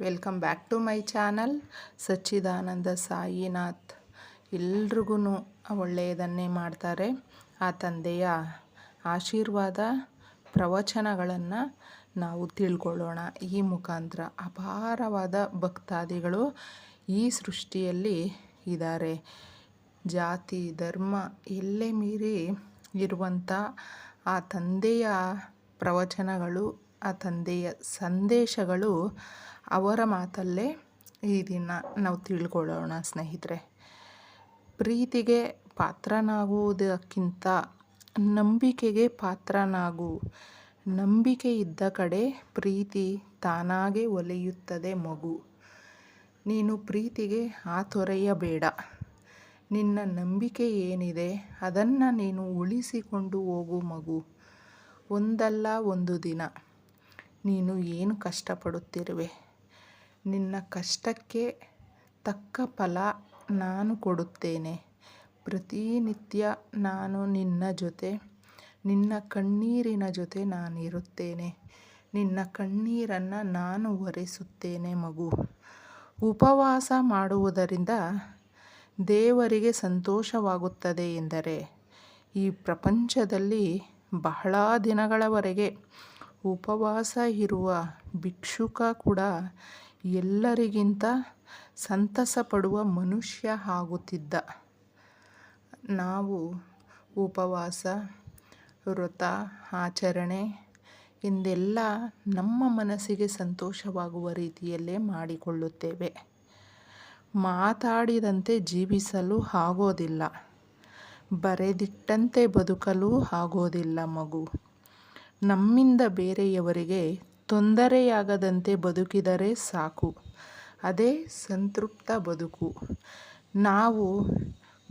Welcome back to my channel. Sachchidananda Sainath. ಎಲ್ರಿಗೂ ಒಳ್ಳೆಯದನ್ನೇ ಮಾಡ್ತಾರೆ. ಆ ತಂದೆಯ ಆಶೀರ್ವಾದ, ಪ್ರವಚನಗಳನ್ನು ನಾವು ತಿಳ್ಕೊಳ್ಳೋಣ. ಈ ಮುಖಾಂತರ ಅಪಾರವಾದ ಭಕ್ತಾದಿಗಳು ಈ ಸೃಷ್ಟಿಯಲ್ಲಿ ಇದ್ದಾರೆ. ಜಾತಿ, ಧರ್ಮ ಎಲ್ಲೇ ಮೀರಿ ಇರುವಂಥ ಆ ತಂದೆಯ ಪ್ರವಚನಗಳು, ಆ ತಂದೆಯ ಸಂದೇಶಗಳು ಅವರ ಮಾತಲ್ಲೇ ಈ ದಿನ ನಾವು ತಿಳ್ಕೊಳ್ಳೋಣ ಸ್ನೇಹಿತರೆ. ಪ್ರೀತಿಗೆ ಪಾತ್ರನಾಗುವುದಕ್ಕಿಂತ ನಂಬಿಕೆಗೆ ಪಾತ್ರನಾಗು. ನಂಬಿಕೆ ಇದ್ದ ಕಡೆ ಪ್ರೀತಿ ತಾನಾಗೆ ಒಲೆಯುತ್ತದೆ ಮಗು. ನೀನು ಪ್ರೀತಿಗೆ ಆತೊರೆಯಬೇಡ ನಿನ್ನ ನಂಬಿಕೆ ಏನಿದೆ ಅದನ್ನು ನೀನು ಉಳಿಸಿಕೊಂಡು ಹೋಗು ಮಗು. ಒಂದಲ್ಲ ಒಂದು ದಿನ. ನೀನು ಏನು ಕಷ್ಟಪಡುತ್ತಿರುವೆ? ನಿನ್ನ ಕಷ್ಟಕ್ಕೆ ತಕ್ಕ ಫಲ ನಾನು ಕೊಡುತ್ತೇನೆ. ಪ್ರತಿನಿತ್ಯ ನಾನು ನಿನ್ನ ಜೊತೆ, ನಿನ್ನ ಕಣ್ಣೀರಿನ ಜೊತೆ ನಾನಿರುತ್ತೇನೆ. ನಿನ್ನ ಕಣ್ಣೀರನ್ನು ನಾನು ಒರೆಸುತ್ತೇನೆ ಮಗು. ಉಪವಾಸ ಮಾಡುವುದರಿಂದ ದೇವರಿಗೆ ಸಂತೋಷವಾಗುತ್ತದೆ ಎಂದರೆ, ಈ ಪ್ರಪಂಚದಲ್ಲಿ ಬಹಳ ದಿನಗಳವರೆಗೆ ಉಪವಾಸ ಇರುವ ಭಿಕ್ಷುಕ ಕೂಡ ಎಲ್ಲರಿಗಿಂತ ಸಂತಸ ಪಡುವ ಮನುಷ್ಯ ಆಗುತ್ತಿದ್ದ. ನಾವು ಉಪವಾಸ, ವ್ರತ, ಆಚರಣೆ ಇಂದೆಲ್ಲ ನಮ್ಮ ಮನಸ್ಸಿಗೆ ಸಂತೋಷವಾಗುವ ರೀತಿಯಲ್ಲೇ ಮಾಡಿಕೊಳ್ಳುತ್ತೇವೆ. ಮಾತಾಡಿದಂತೆ ಜೀವಿಸಲು ಆಗೋದಿಲ್ಲ. ಬರೆದಿಟ್ಟಂತೆ ಬದುಕಲು ಆಗೋದಿಲ್ಲ ಮಗು. ನಮ್ಮಿಂದ ಬೇರೆಯವರಿಗೆ ತೊಂದರೆಯಾಗದಂತೆ ಬದುಕಿದರೆ ಸಾಕು. ಅದೇ ಸಂತೃಪ್ತ ಬದುಕು. ನಾವು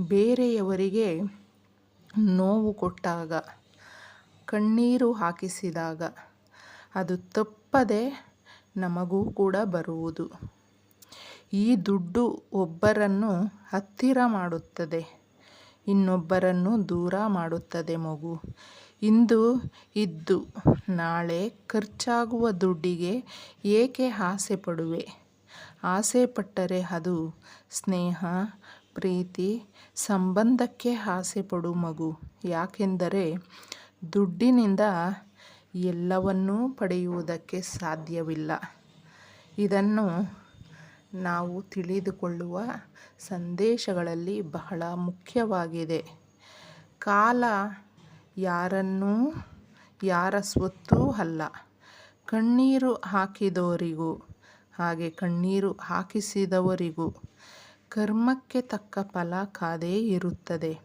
ಬೇರೆಯವರಿಗೆ ನೋವು ಕೊಟ್ಟಾಗ, ಕಣ್ಣೀರು ಹಾಕಿಸಿದಾಗ ಅದು ತಪ್ಪದೆ ನಮಗೂ ಕೂಡ ಬರುವುದು. ಈ ದುಡ್ಡು ಒಬ್ಬರನ್ನು ಹತ್ತಿರ ಮಾಡುತ್ತದೆ, ಇನ್ನೊಬ್ಬರನ್ನು ದೂರ ಮಾಡುತ್ತದೆ ಮಗು. ಇಂದು ಇದ್ದು ನಾಳೆ ಖರ್ಚಾಗುವ ದುಡ್ಡಿಗೆ ಏಕೆ ಆಸೆ ಪಡುವೆ? ಆಸೆ ಪಟ್ಟರೆ ಅದು ಸ್ನೇಹ, ಪ್ರೀತಿ, ಸಂಬಂಧಕ್ಕೆ ಆಸೆ ಪಡು ಮಗು. ಯಾಕೆಂದರೆ ದುಡ್ಡಿನಿಂದ ಎಲ್ಲವನ್ನೂ ಪಡೆಯುವುದಕ್ಕೆ ಸಾಧ್ಯವಿಲ್ಲ. ಇದನ್ನು ನಾವು ತಿಳಿದುಕೊಳ್ಳುವ ಸಂದೇಶಗಳಲ್ಲಿ ಬಹಳ ಮುಖ್ಯವಾಗಿದೆ. ಕಾಲ ಯಾರನ್ನೂ, ಯಾರ ಸ್ವತ್ತೂ ಅಲ್ಲ. ಕಣ್ಣೀರು ಹಾಕಿದವರಿಗೂ, ಹಾಗೆ ಕಣ್ಣೀರು ಹಾಕಿಸಿದವರಿಗೂ ಕರ್ಮಕ್ಕೆ ತಕ್ಕ ಫಲ ಕಾದೇ ಇರುತ್ತದೆ.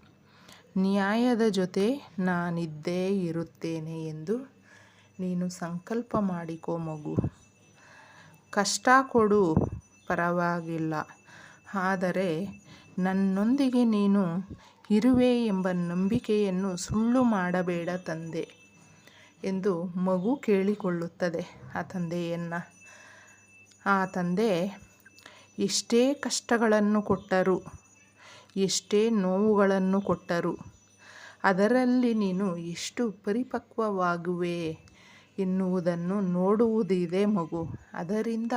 ನ್ಯಾಯದ ಜೊತೆ ನಾನಿದ್ದೇ ಇರುತ್ತೇನೆ ಎಂದು ನೀನು ಸಂಕಲ್ಪ ಮಾಡಿಕೋ ಮಗು. ಕಷ್ಟ ಕೊಡು, ಪರವಾಗಿಲ್ಲ. ಆದರೆ ನನ್ನೊಂದಿಗೆ ನೀನು ಇರುವೆ ಎಂಬ ನಂಬಿಕೆಯನ್ನು ಸುಳ್ಳು ಮಾಡಬೇಡ ತಂದೆ ಎಂದು ಮಗು ಕೇಳಿಕೊಳ್ಳುತ್ತದೆ. ಆ ತಂದೆಯನ್ನು, ಆ ತಂದೆ ಎಷ್ಟೇ ಕಷ್ಟಗಳನ್ನು ಕೊಟ್ಟರು, ಎಷ್ಟೇ ನೋವುಗಳನ್ನು ಕೊಟ್ಟರು, ಅದರಲ್ಲಿ ನೀನು ಎಷ್ಟು ಪರಿಪಕ್ವವಾಗುವೆ ಎನ್ನುವುದನ್ನು ನೋಡುವುದಿದೆ ಮಗು. ಅದರಿಂದ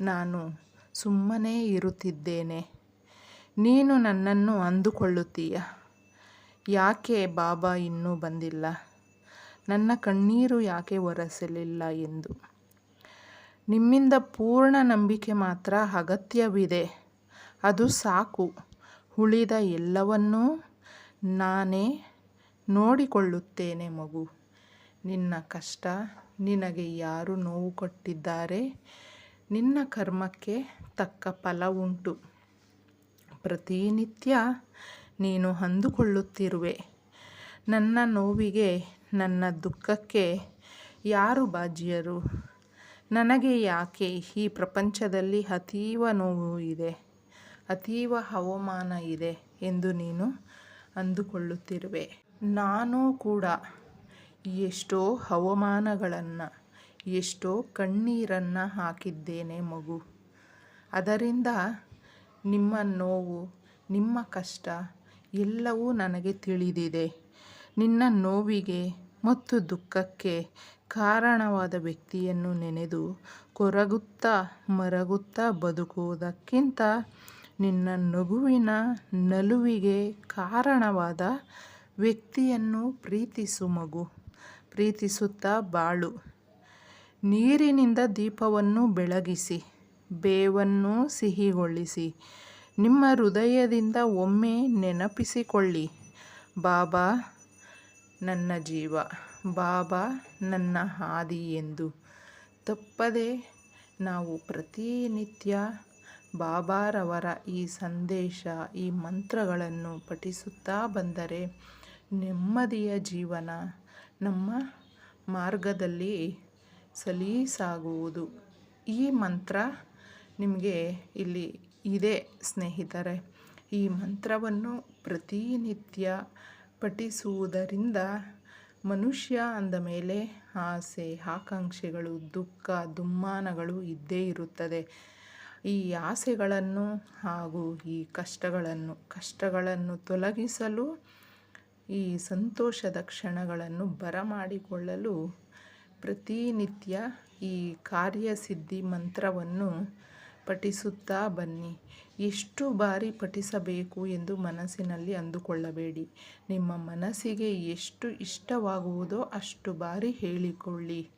ನಾನು ಸುಮ್ಮನೆ ಇರುತ್ತಿದ್ದೇನೆ. ನೀನು ನನ್ನನ್ನು ಅಂದುಕೊಳ್ಳುತ್ತೀಯ. ಯಾಕೆ ಬಾಬಾ ಇನ್ನೂ ಬಂದಿಲ್ಲ? ನನ್ನ ಕಣ್ಣೀರು ಯಾಕೆ ಒರೆಸಲಿಲ್ಲ ಎಂದು. ನಿಮ್ಮಿಂದ ಪೂರ್ಣ ನಂಬಿಕೆ ಮಾತ್ರ ಅಗತ್ಯವಿದೆ. ಅದು ಸಾಕು. ಉಳಿದ ಎಲ್ಲವನ್ನೂ ನಾನೇ ನೋಡಿಕೊಳ್ಳುತ್ತೇನೆ ಮಗು. ನಿನ್ನ ಕಷ್ಟ ನಿನಗೆ ಯಾರು ನೋವು ಕೊಟ್ಟಿದ್ದಾರೆ? ನಿನ್ನ ಕರ್ಮಕ್ಕೆ ತಕ್ಕ ಫಲ ಉಂಟು. ಪ್ರತಿನಿತ್ಯ ನೀನು ಅಂದುಕೊಳ್ಳುತ್ತಿರುವೆ. ನನ್ನ ನೋವಿಗೆ, ನನ್ನ ದುಃಖಕ್ಕೆ ಯಾರು ಬಾಜಿಯರು? ನನಗೆ ಯಾಕೆ ಈ ಪ್ರಪಂಚದಲ್ಲಿ ಅತೀವ ನೋವು ಇದೆ, ಅತೀವ ಹವಾಮಾನ ಇದೆ ಎಂದು ನೀನು ಅಂದುಕೊಳ್ಳುತ್ತಿರುವೆ. ನಾನು ಕೂಡ ಎಷ್ಟೋ ಹವಾಮಾನಗಳನ್ನು ಎಷ್ಟೋ ಕಣ್ಣೀರನ್ನು ಹಾಕಿದ್ದೇನೆ ಮಗು. ಅದರಿಂದ ನಿಮ್ಮ ನೋವು, ನಿಮ್ಮ ಕಷ್ಟ ಎಲ್ಲವೂ ನನಗೆ ತಿಳಿದಿದೆ. ನಿನ್ನ ನೋವಿಗೆ ಮತ್ತು ದುಃಖಕ್ಕೆ ಕಾರಣವಾದ ವ್ಯಕ್ತಿಯನ್ನು ನೆನೆದು ಕೊರಗುತ್ತಾ ಮರಗುತ್ತಾ ಬದುಕುವುದಕ್ಕಿಂತ ನಿನ್ನ ನಗುವಿನ ನಲುವಿಗೆ ಕಾರಣವಾದ ವ್ಯಕ್ತಿಯನ್ನು ಪ್ರೀತಿಸು ಮಗು, ಪ್ರೀತಿಸುತ್ತಾ ಬಾಳು. ನೀರಿನಿಂದ ದೀಪವನ್ನು ಬೆಳಗಿಸಿ. ಬೇವನ್ನು ಸಿಹಿಗೊಳಿಸಿ. ನಿಮ್ಮ ಹೃದಯದಿಂದ ಒಮ್ಮೆ ನೆನಪಿಸಿಕೊಳ್ಳಿ. ಬಾಬಾ, ನನ್ನ ಜೀವ. ಬಾಬಾ, ನನ್ನ ಹಾದಿ ಎಂದು. ತಪ್ಪದೆ ನಾವು ಪ್ರತಿನಿತ್ಯ ಬಾಬಾರವರ ಈ ಸಂದೇಶ, ಈ ಮಂತ್ರಗಳನ್ನು ಪಠಿಸುತ್ತಾ ಬಂದರೆ ನೆಮ್ಮದಿಯ ಜೀವನ ನಮ್ಮ ಮಾರ್ಗದಲ್ಲಿ ಸಲೀಸಾಗುವುದು. ಈ ಮಂತ್ರ ನಿಮಗೆ ಇಲ್ಲಿ ಇದೆ ಸ್ನೇಹಿತರೆ, ಈ ಮಂತ್ರವನ್ನು ಪ್ರತಿನಿತ್ಯ ಪಠಿಸುವುದರಿಂದ ಮನುಷ್ಯ ಅಂದ ಮೇಲೆ ಆಸೆ, ಆಕಾಂಕ್ಷೆಗಳು, ದುಃಖ, ದುಮ್ಮಾನಗಳು ಇದ್ದೇ ಇರುತ್ತದೆ. ಈ ಆಸೆಗಳನ್ನು ಹಾಗೂ ಈ ಕಷ್ಟಗಳನ್ನು ಕಷ್ಟಗಳನ್ನು ತೊಲಗಿಸಲು, ಈ ಸಂತೋಷದ ಕ್ಷಣಗಳನ್ನು ಬರಮಾಡಿಕೊಳ್ಳಲು ಪ್ರತಿನಿತ್ಯ ಈ ಕಾರ್ಯಸಿದ್ಧಿ ಮಂತ್ರವನ್ನು ಪಠಿಸುತ್ತಾ ಬನ್ನಿ. ಎಷ್ಟು ಬಾರಿ ಪಠಿಸಬೇಕು ಎಂದು ಮನಸ್ಸಿನಲ್ಲಿ ಅಂದುಕೊಳ್ಳಬೇಡಿ. ನಿಮ್ಮ ಮನಸ್ಸಿಗೆ ಎಷ್ಟು ಇಷ್ಟವಾಗುವುದೋ ಅಷ್ಟು ಬಾರಿ ಹೇಳಿಕೊಳ್ಳಿ.